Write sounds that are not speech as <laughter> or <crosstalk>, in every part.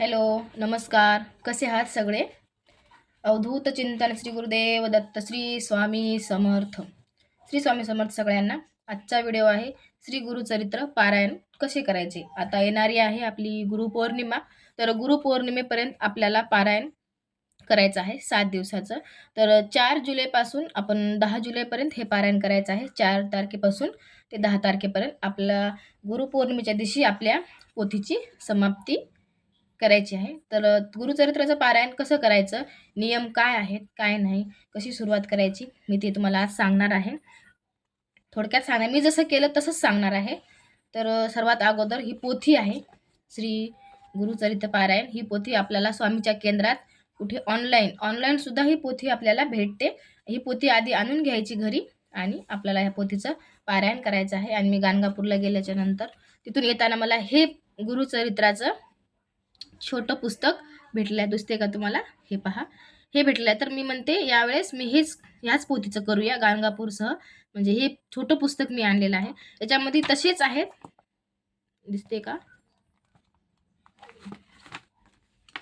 Hello नमस्कार. कसे आहात सगळे? अवधूत चिंतन श्री गुरुदेव दत्त श्री स्वामी समर्थ. श्री स्वामी समर्थ सगळ्यांना आजचा व्हिडिओ आहे श्री गुरुचरित्र पारायण कसे करायचे? आता येणारी आहे आपली गुरुपौर्णिमा तर गुरुपौर्णिमेपर्यंत आपल्याला पारायण करायचं आहे सात दिवसाचं. तर चार जुलैपासून आपण दहा जुलैपर्यंत हे पारायण करायचं आहे. चार तारखेपासून ते दहा तारखेपर्यंत आपल्या गुरुपौर्णिमेच्या दिवशी आपल्या पोथीची समाप्ती करायची आहे. तर गुरुचरित्राचं पारायण कसं करायचं? नियम काय आहेत? काय नाही? कशी सुरुवात करायची? मी ते तुम्हाला आज सांगणार आहे. थोडक्यात सांगणार मी जसं केलं तसंच सांगणार आहे. तर सर्वात अगोदर ही पोथी आहे. श्री गुरुचरित्र पारायण. ही पोथी आपल्याला स्वामीच्या केंद्रात कुठे ऑनलाईन ऑनलाईनसुद्धा ही पोथी आपल्याला भेटते. ही पोथी आधी आणून घ्यायची घरी आणि आपल्याला ह्या पोथीचं पारायण करायचं आहे. आणि मी गाणगापूरला गेल्याच्यानंतर तिथून येताना मला हे गुरुचरित्राचं छोटं पुस्तक भेटलं आहे दिसते का तुम्हाला? हे पहा. हे भेटलं आहे तर मी म्हणते यावेळेस मी हेच ह्याच पोथीचं करूया गाणगापूरसह. म्हणजे हे छोटं पुस्तक मी आणलेलं आहे. त्याच्यामध्ये तसेच आहेत. दिसते का?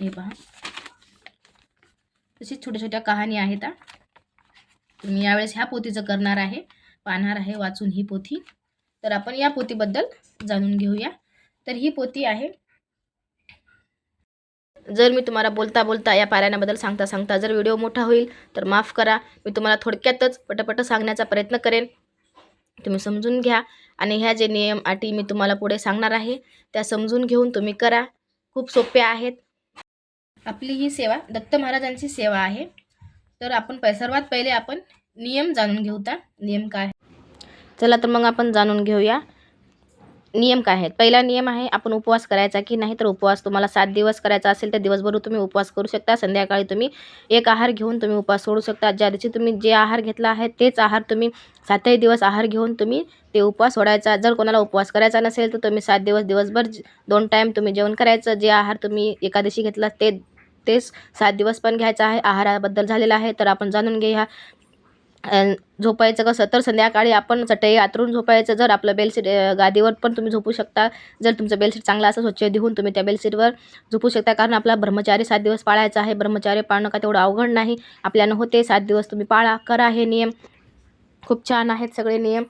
हे पहा. तसेच छोट्या छोट्या कहाणी आहेत तर मी यावेळेस ह्या पोथीचं करणार आहे. पाहणार आहे वाचून ही पोथी. तर आपण या पोथीबद्दल जाणून घेऊया. तर ही पोथी आहे जर मी तुम्हाला बोलता बोलता या पारायणाबद्दल सांगता सांगता जर व्हिडिओ मोठा होईल तर माफ करा. मी तुम्हाला थोडक्यातच पटपट सांगण्याचा प्रयत्न करेन. तुम्ही समजून घ्या आणि ह्या जे नियम अटी मी तुम्हाला पुढे सांगणार आहे त्या समजून घेऊन तुम्ही करा. खूप सोप्या आहेत. आपली ही सेवा दत्त महाराजांची सेवा आहे. तर आपण पै सर्वात पहिले आपण नियम जाणून घेऊता नियम काय? चला तर मग आपण जाणून घेऊया. नियम काय आहेत? पहिला नियम आहे आपण उपवास करायचा की नाही तर उपवास. तुम्हाला सात दिवस करायचा असेल तर दिवसभर तुम्ही उपवास करू शकता. संध्याकाळी तुम्ही एक आहार घेऊन तुम्ही उपवास सोडू शकता. ज्या दिवशी तुम्ही जे आहार घेतला आहे तेच आहार तुम्ही सातही दिवस आहार घेऊन तुम्ही ते उपवास सोडायचा. जर कोणाला उपवास करायचा नसेल तर तुम्ही सात दिवस दिवसभर दोन टाईम तुम्ही जेवण करायचं. जे आहार तुम्ही एकादशी घेतला ते तेच सात दिवस पण घ्यायचा आहे. आहाराबद्दल झालेला आहे तर आपण जाणून घेऊया. झोपायचं कसं? तर संध्याकाळी आपण चटई आतरून झोपायचं. जर आपलं बेडशीट गादीवर पण तुम्ही झोपू शकता. जर तुमचं बेडशीट चांगलं असं स्वच्छ देऊन तुम्ही त्या बेडशीटवर झोपू शकता. कारण आपला ब्रह्मचारी सात दिवस पाळायचा आहे. ब्रह्मचारी पाळणं का तेवढं अवघड नाही. आपल्यानं होते सात दिवस तुम्ही पाळा. करा हे नियम. खूप छान आहेत सगळे नियम.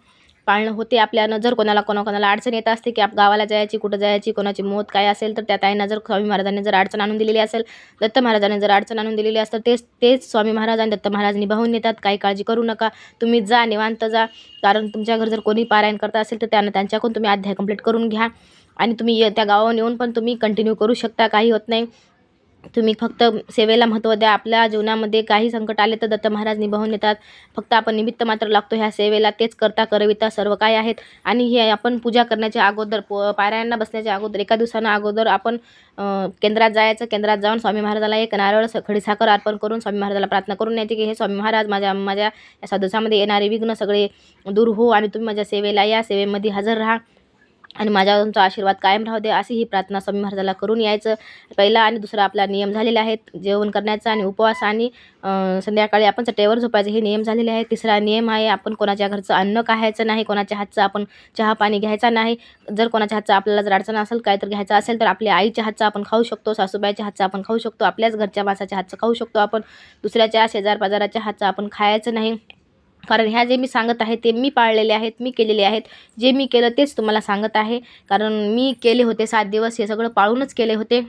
पाळणं होते. आपल्यानं जर कोणाला कोणा कोणाला अडचण येत असते की आप गावाला जायची कुठं जायची कोणाची मौत काय असेल तर त्या ताईंना जर स्वामी महाराजांनी जर अडचण आणून दिलेली असेल दत्त महाराजांनी जर अडचण आणून दिलेली असेल तेच तेच स्वामी महाराज आणि दत्त महाराज निभावून नेतात काही काळजी करू नका. तुम्ही जा निवांत जा. कारण तुमच्या घर जर कोणी पारायण करता असेल तर त्यांना त्यांच्याकडून तुम्ही अध्याय कंप्लीट करून घ्या. आणि तुम्ही त्या गावाहून येऊन पण तुम्ही कंटिन्यू करू शकता. काही होत नाही. तुम्ही फक्त सेवेला महत्त्व द्या. आपल्या जीवनामध्ये काही संकट आले तर दत्त महाराज निभावून येतात. फक्त आपण निमित्त मात्र लागतो ह्या सेवेला. तेच करता करविता सर्व काय आहेत. आणि हे आपण पूजा करण्याच्या अगोदर प पारायणाला बसण्याच्या अगोदर एका दिवसानं अगोदर आपण केंद्रात जायचं. केंद्रात जाऊन स्वामी महाराजाला एक नारळ स- खडीसाखर अर्पण करून स्वामी महाराजाला प्रार्थना करून न्यायची की हे स्वामी महाराज माझ्या माझ्या या सदस्यामध्ये येणारे विघ्न सगळे दूर हो आणि तुम्ही माझ्या सेवेला या. सेवेमध्ये हजर राहा. आणि माझ्यावर तुमचा आशीर्वाद कायम राहू दे अशी ही प्रार्थना स्वामी महाराजाला करून यायचं. पहिला आणि दुसरा आपला नियम झालेला आहेत जेवण करण्याचा आणि उपवास आणि संध्याकाळी आपण चटेवर झोपायचे हे नियम झालेले आहेत. तिसरा नियम आहे आपण कोणाच्या घरचं अन्न खायचं नाही कोणाच्या हातचं आपण चहा पाणी घ्यायचा नाही. जर कोणाच्या हातचं आपल्याला जर अडचण असेल काय तर घ्यायचं असेल तर आपल्या आईच्या हातचा आपण खाऊ शकतो सासूबाईच्या हातचा आपण खाऊ शकतो आपल्याच घरच्या माणसाच्या हातचं खाऊ शकतो आपण. दुसऱ्याच्या शेजार पाजाराच्या हातचं आपण खायचं नाही. कारण ह्या जे मी सांगत आहे ते मी पाळलेले आहेत मी केलेले आहेत. जे मी केलं तेच तुम्हाला सांगत आहे. कारण मी केले होते सात दिवस हे सगळं पाळूनच केले होते.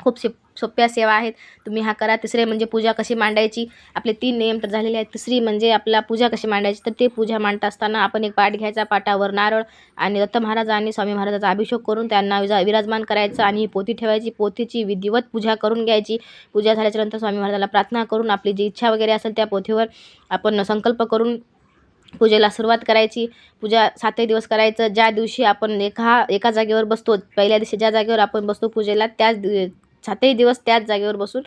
खूप शिप सोप्या सेवा आहेत. तुम्ही हा करा. तिसरे म्हणजे पूजा कशी मांडायची? आपले तीन नियम तर झालेले आहेत. तिसरी म्हणजे आपला पूजा कशी मांडायची? तर ते पूजा मांडत असताना आपण एक पाठ घ्यायचा. पाटावर नारळ आणि दत्त महाराज आणि स्वामी महाराजाचा अभिषेक करून त्यांना विजा विराजमान करायचं आणि पोथी ठेवायची. पोथीची विधिवत पूजा करून घ्यायची. पूजा झाल्याच्यानंतर स्वामी महाराजाला प्रार्थना करून आपली जी इच्छा वगैरे असेल त्या पोथीवर आपण संकल्प करून पूजेला सुरुवात करायची. पूजा सातही दिवस करायचं. ज्या दिवशी आपण एका एका जागेवर बसतो पहिल्या दिवशी ज्या जागेवर आपण बसतो पूजेला त्याच सातही दिवस त्याच जागेवर बसून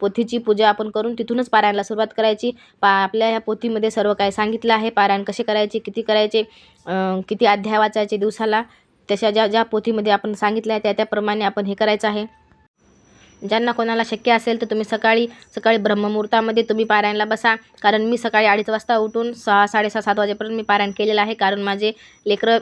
पोथीची पूजा आपण करून तिथूनच पारायणाला सुरुवात करायची. पा आपल्या ह्या पोथीमध्ये सर्व काय सांगितलं आहे. पारायण कसे करायचे किती करायचे किती अध्याय वाचायचे दिवसाला तशा ज्या ज्या पोथीमध्ये आपण सांगितलं आहे त्या त्याप्रमाणे आपण हे करायचं आहे. ज्यांना कोणाला शक्य असेल तर तुम्ही सकाळी सकाळी ब्रह्ममुहूर्तामध्ये तुम्ही पारायणला बसा. कारण मी सकाळी अडीच वाजता उठून सहा साडेसहा सात वाजेपर्यंत मी पारायण केलेलं आहे. कारण माझे लेकरं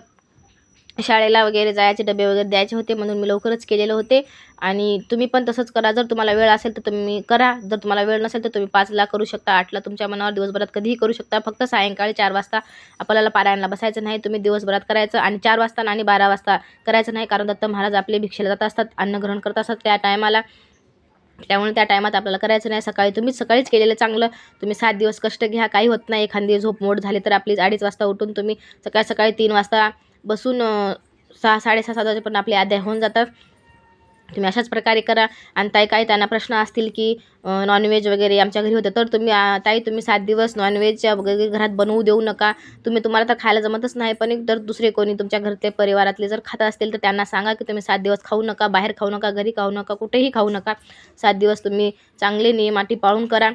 शाळेला वगैरे जायचे डबे वगैरे द्यायचे होते म्हणून मी लवकरच केलेले होते. आणि तुम्ही पण तसंच करा. जर तुम्हाला वेळ असेल तर तुम्ही करा. जर तुम्हाला वेळ नसेल तर तुम्ही पाचला करू शकता आठला तुमच्या मनावर दिवसभरात कधीही करू शकता. फक्त सायंकाळी चार वाजता आपल्याला पारायणला बसायचं नाही. तुम्ही दिवसभरात करायचं आणि चार वाजता आणि बारा वाजता करायचं नाही. कारण दत्त महाराज आपले भिक्षेला जात असतात अन्न ग्रहण करत असतात त्या टायमाला. त्यामुळे त्या टायमात आपल्याला करायचं नाही. सकाळी तुम्ही सकाळीच केलेलं चांगलं. तुम्ही सात दिवस कष्ट घ्या. काही होत नाही. एखादी झोप मोड झाली तर आपली अडीच वाजता उठून तुम्ही सकाळी सकाळी तीन वाजता बसून सहा साडेसहा सात वाजेपर्यंत आपले अध्याय होऊन जातात. तुम्ही अशाच प्रकारे करा. आणि ताई काही त्यांना प्रश्न असतील की नॉनव्हेज वगैरे आमच्या घरी होतं तर तुम्ही ताई तुम्ही सात दिवस नॉनव्हेजच्या वगैरे घरात बनवू देऊ नका. तुम्ही तुम्हाला तर खायला जमतच नाही पण एक जर दुसरे कोणी तुमच्या घरचे परिवारातले जर खात असतील तर त्यांना सांगा की तुम्ही सात दिवस खाऊ नका बाहेर खाऊ नका घरी खाऊ नका कुठेही खाऊ नका. सात दिवस तुम्ही चांगले नियमाटी पाळून करा.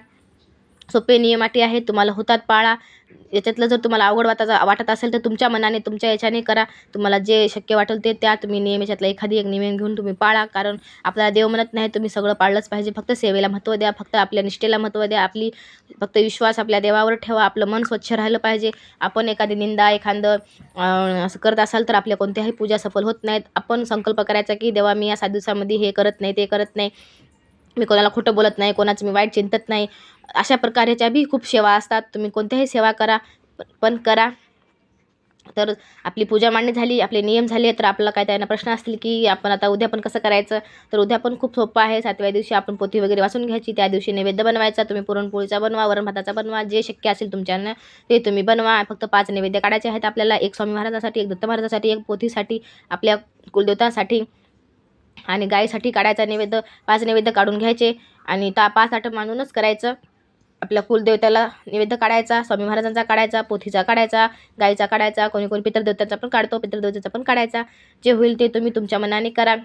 सोपे नियम अटी आहेत तुम्हाला होतात पाळा. याच्यातलं जर तुम्हाला अवघड वाटायचा वाटत असेल तर तुमच्या मनाने तुमच्या याच्याने करा. तुम्हाला जे शक्य वाटेल ते त्या तुम्ही नियम याच्यातला एखादी एक नियम घेऊन तुम्ही पाळा. कारण आपल्याला देव म्हणत नाही तुम्ही सगळं पाळलंच पाहिजे. फक्त सेवेला महत्त्व द्या फक्त आपल्या निष्ठेला महत्त्व द्या. आपली फक्त विश्वास आपल्या देवावर ठेवा. आपलं मन स्वच्छ राहिलं पाहिजे. आपण एखादी निंदा एखादं असं करत असाल तर आपल्या कोणत्याही पूजा सफल होत नाहीत. आपण संकल्प करायचा की देवा मी या सात दिवसामध्ये हे करत नाही ते करत नाही. मी कोणाला खोटं बोलत नाही कोणाचं मी वाईट चिंतत नाही. अशा प्रकारच्या बी खूप सेवा असतात. तुम्ही कोणत्याही सेवा करा पण करा. तर आपली पूजा मांडणी झाली आपले नियम झाले तर आपल्याला काय त्यांना प्रश्न असतील की आपण आता उद्या पण कसं करायचं? तर उद्या पण खूप सोपं आहे. सातव्या दिवशी आपण पोथी वगैरे वाचून घ्यायची. त्या दिवशी नैवेद्य बनवायचा. तुम्ही पुरणपोळीचा बनवा वरण भाताचा बनवा जे शक्य असेल तुमच्यानं ते तुम्ही बनवा. फक्त पाच नैवेद्य काढायचे आहेत आपल्याला. एक स्वामी महाराजासाठी एक दत्त महाराजासाठी एक पोथीसाठी आपल्या कुलदेवतासाठी. आणि गायीसाठी काढायचा नैवेद्य पाच नैवेद्य काढून घ्यायचे आणि ता पाच आठ मानूनच करायचं. आपल्या कुलदेवताला नैवेद्य काढायचा स्वामी महाराजांचा काढायचा पोथीचा काढायचा गायीचा काढायचा कोणी कोणी पितरदेवताचा पण काढतो पितृदेवतेचा पण काढायचा. जे होईल ते तुम्ही तुमच्या मनाने करा.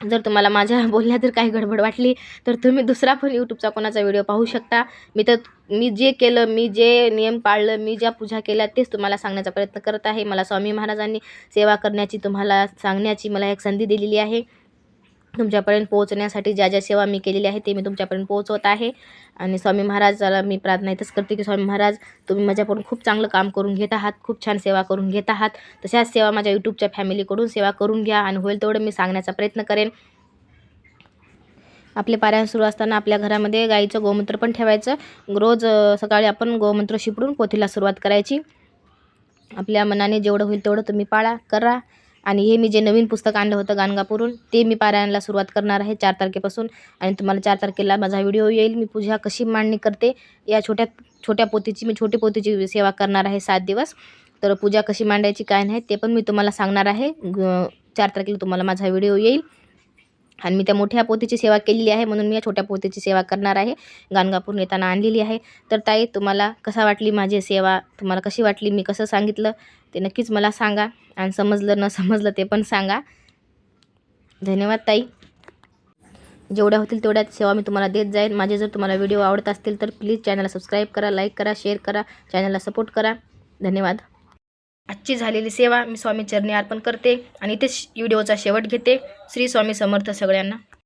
जर तुम्हाला माझ्या <laughs> बोलण्यात जर काही गडबड वाटली तर तुम्ही दुसरा पण यूट्यूबचा कोणाचा व्हिडिओ पाहू शकता. मी तर मी जे केलं मी जे नियम पाळलं मी ज्या पूजा केल्या तेच तुम्हाला सांगण्याचा प्रयत्न करत आहे. मला स्वामी महाराजांनी सेवा करण्याची तुम्हाला सांगण्याची मला एक संधी दिलेली आहे. तुमच्यापर्यंत पोहोचण्यासाठी ज्या ज्या सेवा मी केलेली आहे ते मी तुमच्यापर्यंत पोहोचवत आहे. आणि स्वामी महाराजाला मी प्रार्थना इथंच करते की स्वामी महाराज तुम्ही माझ्याकडून खूप चांगलं काम करून घेत आहात खूप छान सेवा करून घेत आहात. तशाच सेवा माझ्या यूट्यूबच्या फॅमिलीकडून सेवा करून घ्या आणि होईल तेवढं मी सांगण्याचा प्रयत्न करेन. आपले पारायण सुरू असताना आपल्या घरामध्ये गाईचं गोमूत्र पण ठेवायचं. रोज सकाळी आपण गोमूत्र शिपडून पोथीला सुरुवात करायची. आपल्या मनाने जेवढं होईल तेवढं तुम्ही पाळा करा. आणि हे मी जे नवीन पुस्तक आणलं होतं गाणगापूरून ते मी पारायणाला सुरुवात करणार आहे चार तारखेपासून. आणि तुम्हाला चार तारखेला माझा व्हिडिओ येईल. मी पूजा कशी मांडणी करते या छोट्या छोट्या पोतीची मी छोटी पोतीची सेवा करणार आहे सात दिवस. तर पूजा कशी मांडायची काय नाही ते पण मी तुम्हाला सांगणार आहे. चार तारखेला तुम्हाला माझा व्हिडिओ येईल. आणि मी त्या मोठ्या पोतीची सेवा केलेली आहे म्हणून मी या छोट्या पोतीची सेवा करणार आहे. गाणगापूर नेताना आणलेली आहे. तर ताई तुम्हाला कसा वाटली माझी सेवा? तुम्हाला कशी वाटली? मी कसं सांगितलं? ते नक्कीच मला सांगा. आणि समजलं न समजलं ते पण सांगा. धन्यवाद ताई. जेवढ्या होतील तेवढ्याच सेवा मी तुम्हाला देत जाईन. माझे जर तुम्हाला व्हिडिओ आवडत असतील तर प्लीज चॅनलला सबस्क्राईब करा लाईक करा शेअर करा चॅनलला सपोर्ट करा. धन्यवाद. आजची झालेली सेवा मी स्वामी चरणी अर्पण करते आणि इथेच व्हिडिओचा शेवट घेते. श्री स्वामी समर्थ सगळ्यांना.